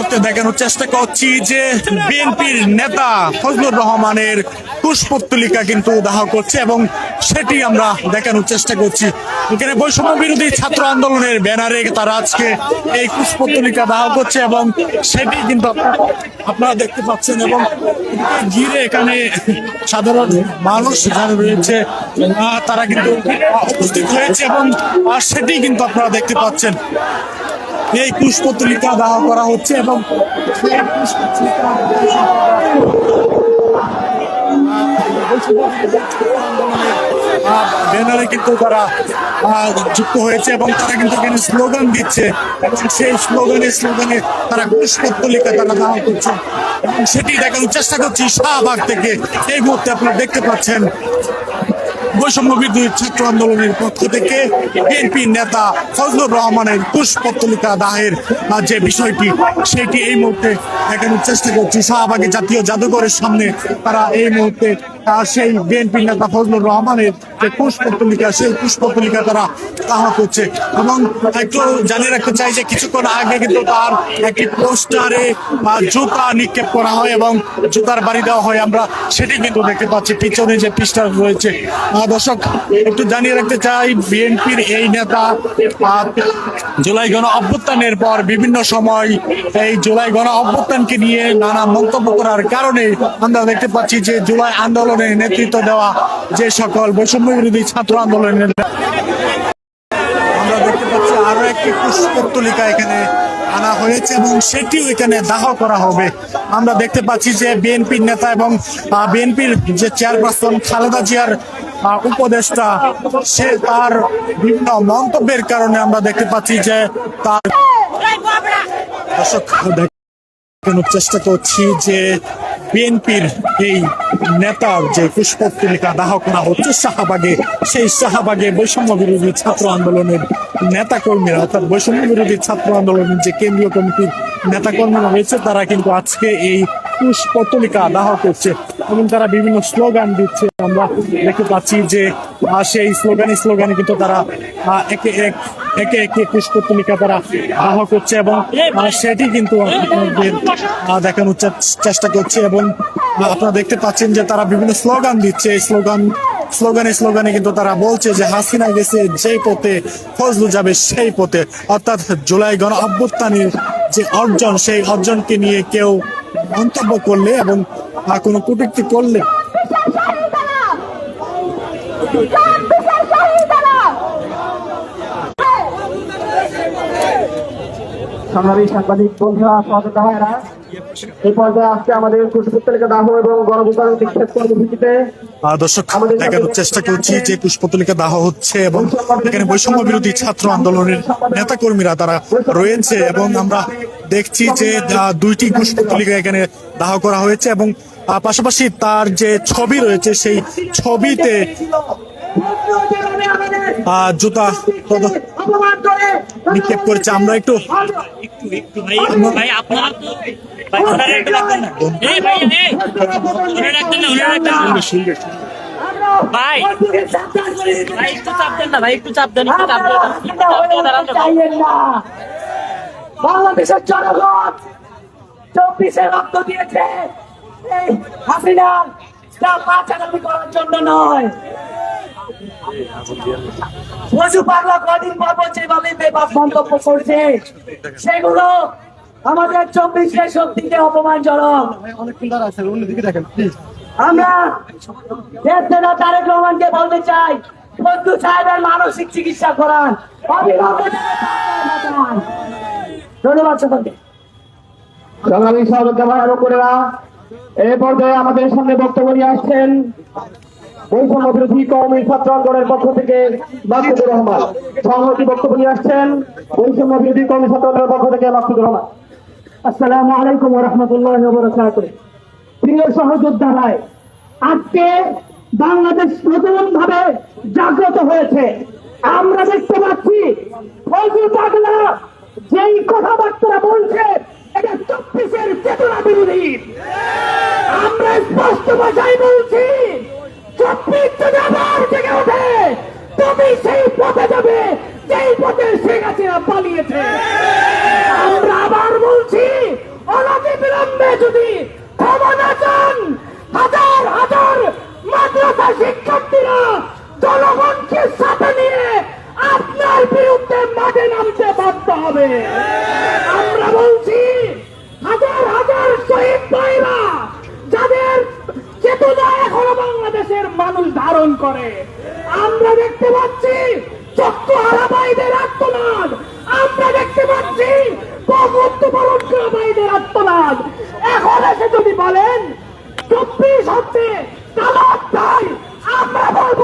মুহূর্তে দেখানোর চেষ্টা করছি যে বিএনপির নেতা ফজলুর রহমানের পুষ্পত্তলিকা কিন্তু দাহ করছে এবং সেটি আমরা দেখানোর চেষ্টা করছি। এখানে বৈষম্য বিরোধী ছাত্র আন্দোলনের ব্যানারে তারা আজকে এই পুষ্পত্তলিকা দাহ করছে এবং সেটি কিন্তু আপনারা- দেখতে পাচ্ছেন এবং ঘিরে এখানে সাধারণ মানুষ যারা রয়েছে তারা কিন্তু উপস্থিত হয়েছে এবং সেটি কিন্তু আপনারা দেখতে পাচ্ছেন। এই পুষ্পতলিকা দাহ করা হচ্ছে এবং ব্যানারে কিন্তু তারা যুক্ত হয়েছে এবং তারা কিন্তু এখানে স্লোগান দিচ্ছে। এবং সেই স্লোগানে স্লোগানে তারা পুষ্পতলিকা তারা দাহ করছে। এবং সেটি দেখানোর চেষ্টা করছি শাহবাগ থেকে। এই মুহূর্তে আপনারা দেখতে পাচ্ছেন বৈষম্য বিরোধী ছাত্র আন্দোলনের পক্ষ থেকে বিএনপি নেতা ফজলুর রহমানের পুষ্পত্তলিকা দাহের যে বিষয়টি সেটি এই মুহূর্তে দেখানোর চেষ্টা করছি। শাহবাগে জাতীয় জাদুঘরের সামনে তারা এই মুহূর্তে সেই নেতা ফজলুর রহমানের যে সেই তারা দাহ করছে। এবং একটু জানিয়ে রাখতে চাই যে কিছুক্ষণ আগে কিন্তু তার একটি পোস্টারে জুতা নিক্ষেপ করা হয় এবং জুতার বাড়ি দেওয়া হয় আমরা সেটি কিন্তু দেখতে পাচ্ছি। পিছনে যে পিস্টার রয়েছে। দর্শক, একটু জানিয়ে রাখতে চাই, বিএনপির এই নেতা জুলাই গণ অভ্যুত্থানের পর বিভিন্ন সময় এই জুলাই গণ অভ্যুত্থানকে নিয়ে নানা মন্তব্য করার কারণে আমরা দেখতে পাচ্ছি যে জুলাই আন্দোলনে নেতৃত্ব দেওয়া যে সকল বৈষম্য বিরোধী ছাত্র আন্দোলনের আমরা দেখতে পাচ্ছি আরও একটি পুষ্পতলিকা এখানে আনা হয়েছে এবং সেটিও এখানে দাহ করা হবে। আমরা দেখতে পাচ্ছি যে বিএনপির নেতা এবং বিএনপির যে চেয়ারপারসন খালেদা জিয়ার আহ, উপদেষ্টা সে তার বিভিন্ন মন্তব্যের কারণে আমরা দেখতে পাচ্ছি যে তার দর্শক দেখানোর চেষ্টা করছি যে বিএনপির এই নেতার যে পুষ্পতলিকা দাহ করা হচ্ছে শাহবাগে, সেই শাহবাগে বৈষম্য বিরোধী ছাত্র আন্দোলনের নেতা কর্মীরা অর্থাৎ বৈষম্য বিরোধী ছাত্র আন্দোলনের যে কেন্দ্রীয় কমিটির নেতা কর্মীরা রয়েছে, তারা কিন্তু আজকে এই পুষ্পতলিকা দাহ করছে এবং তারা বিভিন্ন স্লোগান দিচ্ছে। আমরা দেখতে পাচ্ছি যে সেই স্লোগানে স্লোগানে কিন্তু তারা একে এক একে একে পুষ্পতলিকা তারা দাহ করছে এবং আহ, সেটি কিন্তু আপনাদের দেখানোর চেষ্টা করছে এবং আপনারা দেখতে পাচ্ছেন যে তারা বিভিন্ন স্লোগান দিচ্ছে। স্লোগান স্লোগানে স্লোগানে কিন্তু তারা বলছে যে হাসিনা গেছে যেই পথে ফজলু যাবে সেই পথে। অর্থাৎ জুলাই গণ অভ্যুত্থানের যে অর্জন সেই অর্জনকে নিয়ে কেউ মন্তব্য করলে এবং কোনো কটূক্তি করলে সংগ্রামী সাংবাদিক বন্ধুরা এই পর্যায়ে আজকে আমাদের দাহ এবং গণবিতরণ কর্মসূচিতে দর্শক দেখানোর চেষ্টা করছি যে পুষ্পতলিকা দাহ হচ্ছে এবং এখানে বৈষম্য বিরোধী ছাত্র আন্দোলনের নেতা কর্মীরা তারা রয়েছে এবং আমরা দেখছি যে দুইটি পুষ্পতলিকা এখানে দাহ করা হয়েছে এবং পাশাপাশি তার যে ছবি রয়েছে, সেই ছবিতে জুতা নিক্ষেপ করেছে। আমরা একটু ভাই একটু চাপ দেন না, ভাই, একটু চাপ দেন বাংলাদেশের জনগণ চব্বিশে রক্ত দিয়েছে। এই করার জন্য নয়। পশু কদিন পর সেগুলো আমাদের চব্বিশে আমরা তারেক রহমানকে বলতে চাই ফজলু সাহেবের মানসিক চিকিৎসা করান। ধন্যবাদ সকলকে সংগ্রামী সহযোগিতা ভাইয়ের উপরেরা এই পর্যায়ে আমাদের সামনে বক্তব্য নিয়ে আসছেন বৈষম্য বিরোধী কর্মী ছাত্র আন্দোলনের পক্ষ থেকে মাসুদুর রহমান। সংহতি বক্তব্য নিয়ে আসছেন বৈষম্য বিরোধী কর্মী ছাত্র আন্দোলনের পক্ষ থেকে মাসুদুর রহমান। আসসালামু আলাইকুম রহমতুল্লাহ প্রিয় সহযোদ্ধারায় আজকে বাংলাদেশ নতুন ভাবে জাগ্রত হয়েছে। আমরা দেখতে পাচ্ছি ফজল পাগলা যেই কথাবার্তা বলছে, এটা চব্বিশের চেতনা বিরোধী। আমরা স্পষ্ট ভাষায় বলছি, চব্বিশ যদি আবার জেগে ওঠে তুমি সেই পথে যাবে, যেই পথে শেখ হাসিনা পালিয়েছে। আমরা আবার বলছি যদি ক্ষমা চান, হাজার হাজার মাদ্রাসা শিক্ষার্থীরা জনগণকে সাথে নিয়ে আপনার বিরুদ্ধে মাঠে নামতে বাধ্য হবে। আমরা বলছি, হাজার হাজার শহীদ ভাইরা যাদের চেতনা এখনও বাংলাদেশের মানুষ ধারণ করে। আমরা দেখতে পাচ্ছি চক্ষু হারাবাইদের আত্মনাদ। আমরা দেখতে পাচ্ছি প্রবুদ্ধ পালন করা আত্মনাদ। এখন এসে যদি বলেন, চব্বিশ হচ্ছে তালাক চাই আমরা বলব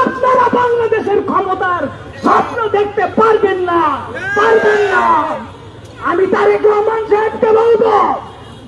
আপনারা বাংলাদেশের ক্ষমতার স্বপ্ন দেখতে পারবেন না পারবেন না। আমি তারেক রহমান সাহেবকে বলব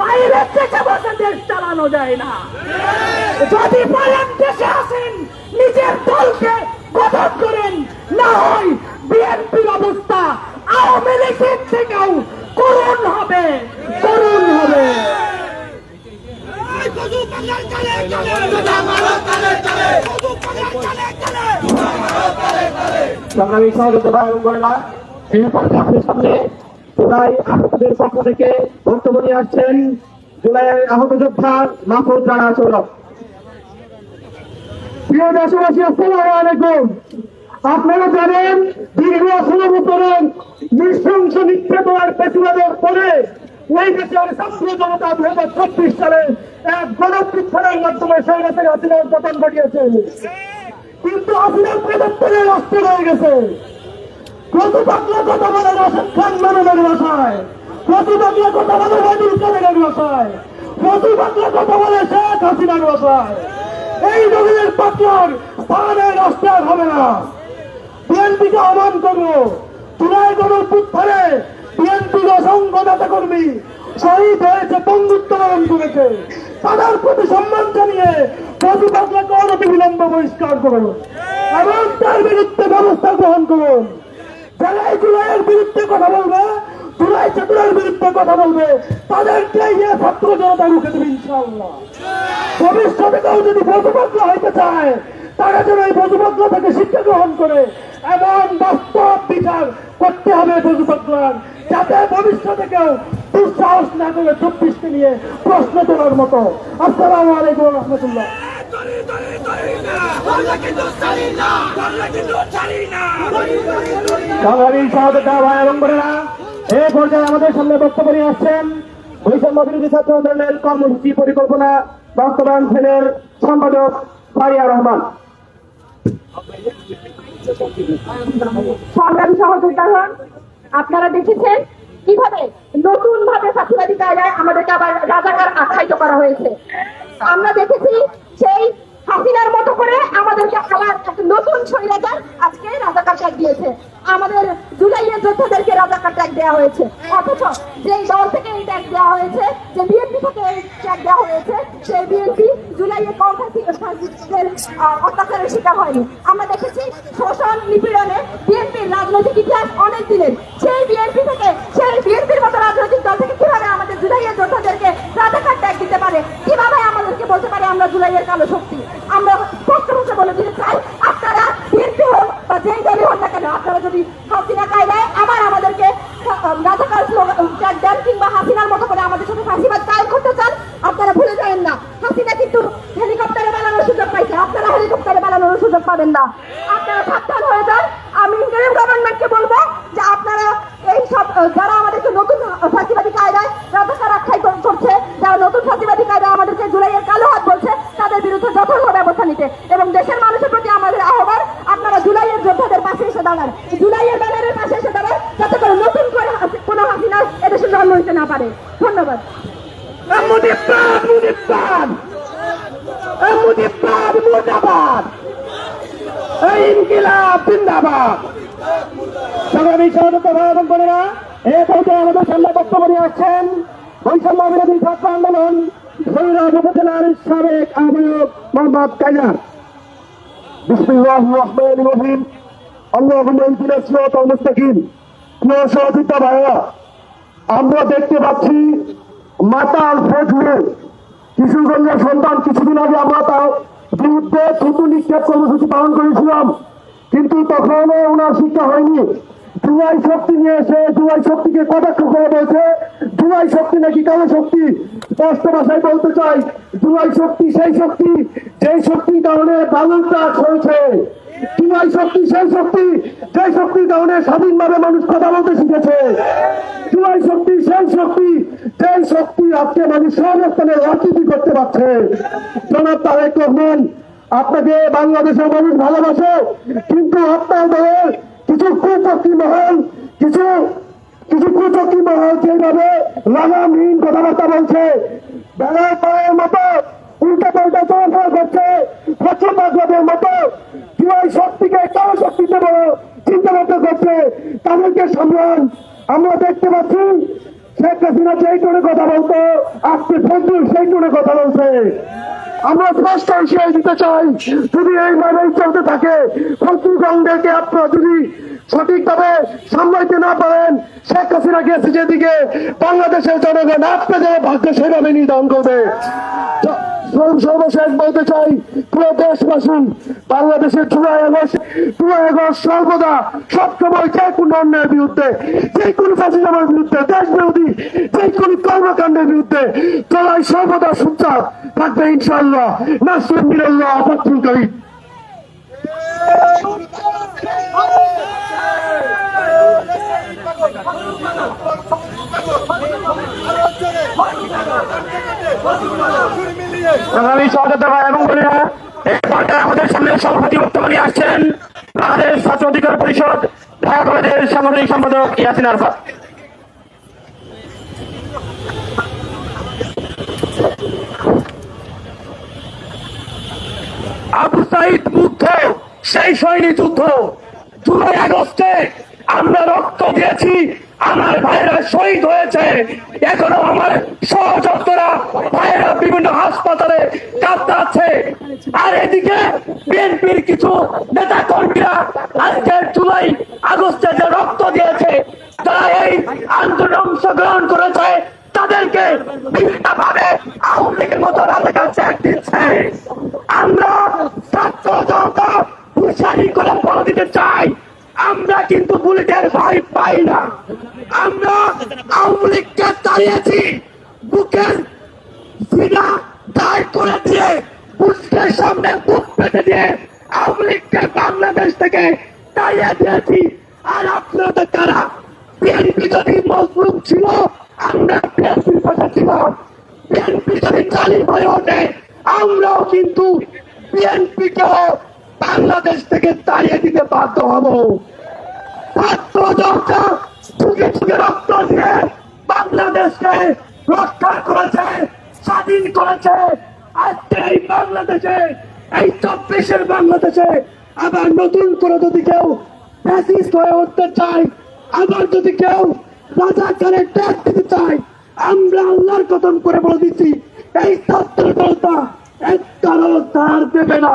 বাইরের থেকে বসে দেশ চালানো যায় না। যদি পারেন দেশে আসেন নিজের দলকে গঠন করেন না হয় বিএনপির অবস্থা আওয়ামী লীগের থেকেও করুণ হবে করুণ হবে সংগ্রামী করে আপনারা জানেন, দীর্ঘ ষোলো নৃশংস নিক্ষেপের প্রতিবাদের পরে এই দেশের জনতা দু হাজার চব্বিশ সালে এক গণপ্রীক্ষণের মাধ্যমে সেই দেশের হাসিনার পতন ঘটিয়েছে কিন্তু হাসিনার প্রদত্তরে নষ্ট হয়ে গেছে। কত পাতলা কথা বলে রাশেদ খান মেননের ভাষায়। কত পাতলা কথা বলে রবিউল কাদেরের ভাষায়। কত পাতলা কথা বলে শেখ হাসিনার ভাষায়। এই ধরনের পাতলার স্থানে রাষ্ট্র হবে না। বিএনপিকে আহ্বান করব। তুলায় গণ উত্থানে বিএনপির অসংখ্য নেতা কর্মী শহীদ হয়েছে বন্ধুত্ব বরণ করেছে। তাদের প্রতি সম্মান জানিয়ে প্রতি পাতলাকে অনতি বহিষ্কার করুন। এবং তার বিরুদ্ধে ব্যবস্থা গ্রহণ করুন। যারা জুলাইয়ের বিরুদ্ধে কথা বলবে, জুলাই চতুরের বিরুদ্ধে কথা বলবে তাদেরকে ইয়ে ছাত্র জনতা রুখে দেবে ইনশাল্লাহ ভবিষ্যতে যদি বধুপত্র হইতে চায়, তারা যেন এই বধুপত্র থেকে শিক্ষা গ্রহণ করে। এমন বাস্তব বিচার করতে হবে বধুপত্রার যাতে ভবিষ্যতে কেউ দুঃসাহস না করে চব্বিশকে নিয়ে প্রশ্ন তোলার মতো। আসসালামু আলাইকুম রহমতুল্লাহ। কর্মসূচি পরিকল্পনা বাস্তবায়ন সেলের সম্পাদক ফারিয়া রহমান। সংগ্রামী সহযোদ্ধাগণ, আপনারা দেখেছেন কীভাবে নতুন ভাবে কায়দায় আমাদেরকে আবার রাজাকার আখ্যায়িত করা হয়েছে। আমরা দেখেছি সেই হাসিনার মতো করে আমাদেরকে আবার নতুন স্বৈরাচার আজকে রাজাকার ট্যাগ দিয়েছে। আমাদের জুলাইয়ের যোদ্ধাদেরকে রাজাকার ট্যাগ দেওয়া হয়েছে। অথচ যেই দল থেকে এই ট্যাগ দেওয়া হয়েছে, যে বিএনপি থেকে এই ট্যাগ দেওয়া হয়েছে, সেই বিএনপি জুলাইয়ের কম ফাঁসিদের অত্যাচারের শিকার হয়নি। আমরা দেখেছি শোষণ নিপীড়নে বিএনপির রাজনৈতিক ইতিহাস অনেক দিনের। সেই বিএনপি থেকে সেই বিএনপির মতো রাজনৈতিক দল থেকে কীভাবে আমাদের জুলাইয়ের যোদ্ধাদেরকে রাজাকার ট্যাগ দিতে পারে কীভাবে আমাদেরকে বলতে পারে আমরা জুলাইয়ের কালো শক্তি। আমরা স্পষ্ট ভাষা বলে দিতে চাই, আপনারা বিএনপি হোক বা যেই দলই হোক না কেন, আপনারা যদি হাসিনা কায়দায় আবার আমাদেরকে আহ, রাজাকার স্লোগান ট্যাগ দেন কিংবা হাসিনার মতো করে আমাদের সাথে ফাঁসিবাদ কায়েম করতে চান আপনারা ভুলে যাবেন না হাসিনা কিন্তু হেলিকপ্টারে বানানোর সুযোগ পাইছে আপনারা হেলিকপ্টারে বানানোর সুযোগ পাবেন না আপনারা সাবধান হয়ে যান আমি ইন্টারিম গভর্নমেন্টকে বলব যে আপনারা এই সব আহ, যারা আমাদেরকে নতুন আহ, ফাঁসিবাদী কায়দায় রাজাকার আখ্যায় কর- করছে যারা নতুন ফাঁসিবাদী কায়দায় আমাদেরকে জুলাইয়ের কালো হাত বলছে তাদের বিরুদ্ধে যথাযথ ব্যবস্থা নিতে এবং দেশের মানুষের প্রতি আমাদের আহ্বান আপনারা জুলাইয়ের যোদ্ধাদের পাশে এসে দাঁড়ান জুলাইয়ের ব্যানারের পাশে এসে দাঁড়ান, যাতে করে নতুন করে কোনো হাসিনা এদেশে জন্ম নিতে না পারে। ধন্যবাদ। আমাদের সামনে বক্তব্য নিয়ে আসছেন বৈষম্য বিরোধী ছাত্র আন্দোলন ভৈরব উপজেলার সাবেক আহ্বায়ক মোহাম্মদ কাইনার বিসমিল্লাহ রহমান রহিম। আমরা দেখতে পাচ্ছি মাতাল কিশোরগঞ্জের সন্তান, কিছুদিন আগে আমরা তার বিরুদ্ধে নিক্ষেপ কর্মসূচি পালন করেছিলাম, কিন্তু তখনও ওনার শিক্ষা হয়নি। জুয়াই শক্তি নিয়ে এসে জুয়াই শক্তিকে কটাক্ষ করে বলছে, জুলাই শক্তি নাকি কালো শক্তি? স্পষ্ট ভাষায় বলতে চাই, জুলাই শক্তি সেই শক্তি, যেই শক্তির কারণে বালুরটা চলছে জুলাই শক্তি, সেই শক্তি, যেই শক্তির কারণে স্বাধীনভাবে মানুষ কথা বলতে শিখেছে। জুলাই শক্তি, সেই শক্তি, যেই শক্তি আজকে মানুষ সর্বস্থানে রাজনীতি করতে পারছে। জনাব তারেক রহমান, আপনাকে বাংলাদেশের মানুষ ভালোবাসে, কিন্তু আপনার দলের কিছু কুচক্রী মহল, কিছু কিছু কুচক্রী মহল যেভাবে লাগামহীন কথাবার্তা বলছে। বেলায় পায়ের মতো উল্টা মতো জুয়াই শক্তিকে কারও শক্তিতে বড় চিন্তা ভাবনা করছে। তাদেরকে সামলান। আমরা দেখতে পাচ্ছি শেখ হাসিনা যেই টোনে কথা বলতো, আজকে সেই টোনে কথা বলছে। আমরা স্পষ্ট হিসেবে দিতে চাই, যদি এইভাবেই চলতে থাকে ফজলুগঞ্জকে আপনারা যদি সঠিকভাবে সামলাইতে না পারেন, শেখ হাসিনা গেছে যেদিকে, বাংলাদেশের জনগণ আপনাদের ভাগ্য সেভাবে নির্ধারণ করবে। স- সর্বশেষ বলতে চাই, পুরো দেশবাসী, বাংলাদেশের জুলাই আগস্ট জুলাই আগস্ট সর্বদা সবসময় যে কোনো অন্যায়ের বিরুদ্ধে, যে কোনো ফাঁসিজামের বিরুদ্ধে দেশ বিরোধী যে কোনো কর্মকাণ্ডের বিরুদ্ধে তোলাই সর্বদা সুচার থাকবে ইনশাল্লাহ নাসিম মিরাল্লাহ আপাতুল করিম আগামী সহযোগিতা এবং বলিরা এই আমাদের সামনে সভাপতি বক্তব্য নিয়ে আসছেন বাংলাদেশ ছাত্র অধিকার পরিষদ ঢাকা কলেজের সাংগঠনিক সম্পাদক ইয়াসিন আরফাত। আবু সাইদ মুগ্ধ সেই সৈনিক যুদ্ধ জুলাই আগস্টে আমরা রক্ত দিয়েছি, আমার ভাইরা শহীদ হয়েছে। এখনও আমার সহযোদ্ধরা ভাইরা বিভিন্ন হাসপাতালে কাঁদতে আর এদিকে বিএনপির কিছু নেতা কর্মীরা আজকে জুলাই আগস্টে যে রক্ত দিয়েছে, তারা এই আন্দোলন অংশগ্রহণ করেছে, তাদেরকে বিভিন্ন ভাবে আওয়ামী মতো রাজাকার দিচ্ছে আমরা ছাত্র জনতা হুঁশিয়ারি করে দিতে চাই, আমরা কিন্তু বুলেটের ভয় পাই না। আমরা আওয়ামী লীগকে তাড়িয়েছি বুকের সিনা দায় করে দিয়ে বুকের সামনে বুক পেতে দিয়ে আওয়ামী লীগকে বাংলাদেশ থেকে তাড়িয়ে দিয়েছি। আর আপনারা তো কারা? বিএনপি যদি মজলুম ছিল, আমরা বিএনপির পাশে ছিলাম। বিএনপি যদি জালিম হয়ে ওঠে, আমরাও কিন্তু বিএনপি কে বাংলাদেশ থেকে তাড়িয়ে দিতে বাধ্য হব। রক্ত দিয়ে বাংলাদেশকে রক্ষা করেছে, স্বাধীন করেছে। বাংলাদেশে, এই চব্বিশের আবার নতুন করে যদি কেউ উঠতে চায়, আবার যদি কেউ দিতে চায়, আমরা করে বলে দিচ্ছি, এই ছাত্র ধার দেবে না।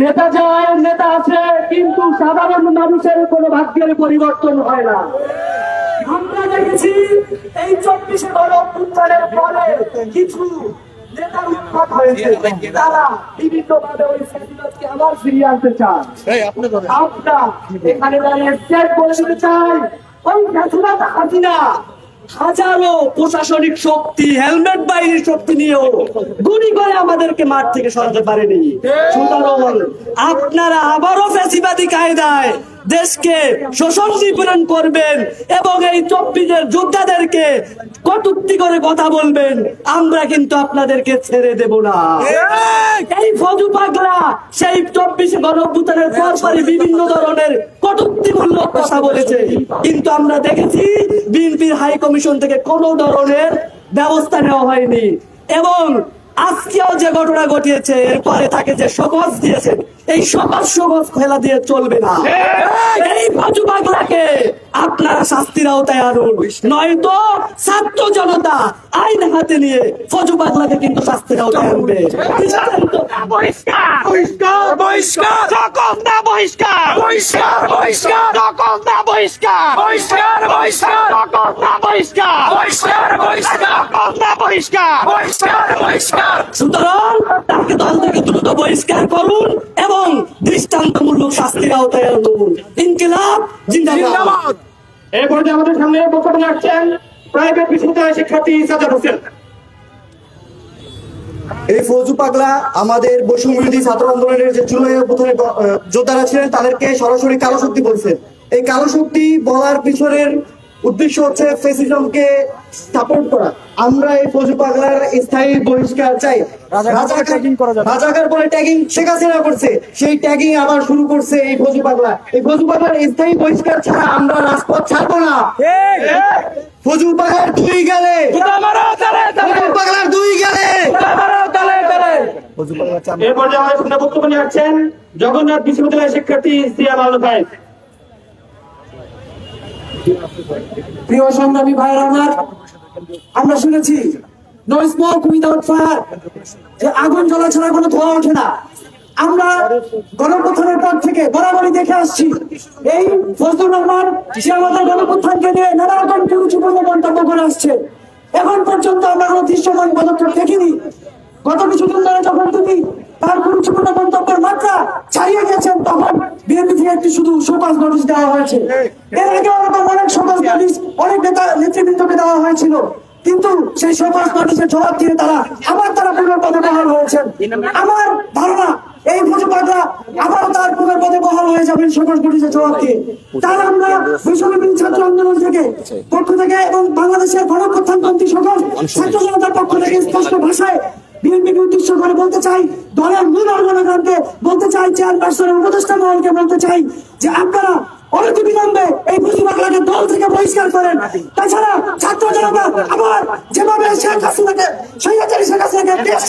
নেতা যায় নেতা আছে কিন্তু সাধারণ মানুষের কোনো ভাগ্যের পরিবর্তন হয় না। আমরা দেখেছি এই চব্বিশে বড় অভ্যুত্থানের পরে কিছু নেতার উৎপাত হয়েছে। তারা বিভিন্ন ভাবে ওই ফ্যাসিবাদকে আবার ফিরিয়ে আনতে চায় আমরা এখানে দাঁড়িয়ে স্টেট বলে দিতে চাই। ওই ফ্যাসিবাদ হাসিনা হাজারো প্রশাসনিক শক্তি, হেলমেট বাহিনীর শক্তি নিয়েও গুলি করে আমাদেরকে মাঠ থেকে সরাতে পারেনি। সুতরাং আপনারা আবারও ফ্যাসিবাদী কায়দায় দেশকে শোষণ নিপীড়ন করবেন এবং এই চব্বিশের যোদ্ধাদেরকে কটুক্তি করে কথা বলবেন আমরা কিন্তু আপনাদেরকে ছেড়ে দেব না। এই ফজু পাগলা সেই চব্বিশে গণভূতানের পরপরই বিভিন্ন ধরনের কটুক্তিমূলক কথা বলেছে। কিন্তু আমরা দেখেছি বিএনপির হাই কমিশন থেকে কোনো ধরনের ব্যবস্থা নেওয়া হয়নি। এবং আজকেও যে ঘটনা ঘটিয়েছে এরপরে তাকে যে সকস দিয়েছেন এই সকস সকস খেলা দিয়ে চলবে না এই ফাজু পাগলাকে আপনারা শাস্তির আওতায় আনুন নয়তো ছাত্র জনতা আইন হাতে নিয়ে ফজু পাগলাকে কিন্তু শাস্তির আওতায় আনবে? বহিষ্কার সুতরাং তাকে দল থেকে দ্রুত বহিষ্কার করুন এবং দৃষ্টান্তমূলক শাস্তির আওতায় আনুন। ইনকিলাব জিন্দাবাদ। এই পর্যায়ে আমাদের সামনে বক্তব্য রাখছেন প্রাইভেট বিশ্ববিদ্যালয় শিক্ষার্থী সাজাদ হোসেন। এই ফৌজু পাগলা আমাদের বৈষম্যবিরোধী ছাত্র আন্দোলনের যে জুলাই অভ্যুত্থানের যোদ্ধারা ছিলেন তাদেরকে সরাসরি কালো শক্তি বলছেন। এই কালো শক্তি বলার পিছনের উদ্দেশ্য হচ্ছে ফেসিজমকে সাপোর্ট করা। আমরা এই ফৌজু পাগলার স্থায়ী বহিষ্কার চাই। রাজাকার বলে ট্যাগিং শেখ হাসিনা করছে। সেই ট্যাগিং আবার শুরু করছে এই ফৌজু পাগলা। এই ফৌজু পাগলার স্থায়ী বহিষ্কার ছাড়া আমরা রাজপথ ছাড়বো না। ফৌজু পাগলার দুই গেলে। পাগলার দুই গেলে। পর্যায়ে বক্তব্য নিয়ে আসছেন জগন্নাথ বিশ্ববিদ্যালয় শিক্ষার্থী সিয়াম আল ভাই প্রিয় সংগ্রামী ভাইয়ের আমার, আমরা শুনেছি নো স্মোক উইদাউট ফায়ার যে আগুন জ্বলা ছাড়া কোনো ধোঁয়া ওঠে না। আমরা গণপ্রথানের পর থেকে বরাবরই দেখে আসছি, এই ফজলুর রহমান সে আমাদের গণপ্রথানকে নিয়ে নানা রকম কুরুচিপূর্ণ মন্তব্য করে আসছে। এখন পর্যন্ত আমরা কোনো দৃশ্যমান পদক্ষেপ দেখিনি। গত কিছুদিন ধরে যখন তিনি তার গুরুত্বপূর্ণ মন্তব্যের মাত্রা ছাড়িয়ে গেছেন তখন বিএনপি একটি শুধু শোকাজ নোটিশ দেওয়া হয়েছে। এর আগে ওরকম অনেক শোকাজ নোটিশ অনেক নেতা নেতৃবৃন্দকে দেওয়া হয়েছিল। কিন্তু সেই শোকাজ নোটিশের জবাব দিয়ে তারা আবার তারা পুনর্পদে বহাল হয়েছেন। আমার ধারণা, এই প্রতিবাদরা আবারও তার পুনর্পদে বহাল হয়ে যাবেন শোকাজ নোটিশের জবাব দিয়ে। তার আমরা বিশ্ববিদ্যালয় ছাত্র আন্দোলন থেকে পক্ষ থেকে এবং বাংলাদেশের গণপ্রত্যানপন্থী সকল ছাত্র জনতার পক্ষ থেকে স্পষ্ট ভাষায় বিএনপিকে উদ্দেশ্য করে বলতে চাই, দলের মূল অর্গানকে বলতে চাই চেয়ারপারসনের উপদেষ্টা মহলকে বলতে চাই যে আপনারা অনতি বিলম্বে এই মুজিবাগলাকে দল থেকে বহিষ্কার করেন। তাছাড়া ছাত্র জনতা আবার যেভাবে শেখ হাসিনাকে স্বৈরাচারী শেখ হাসিনাকে দেশ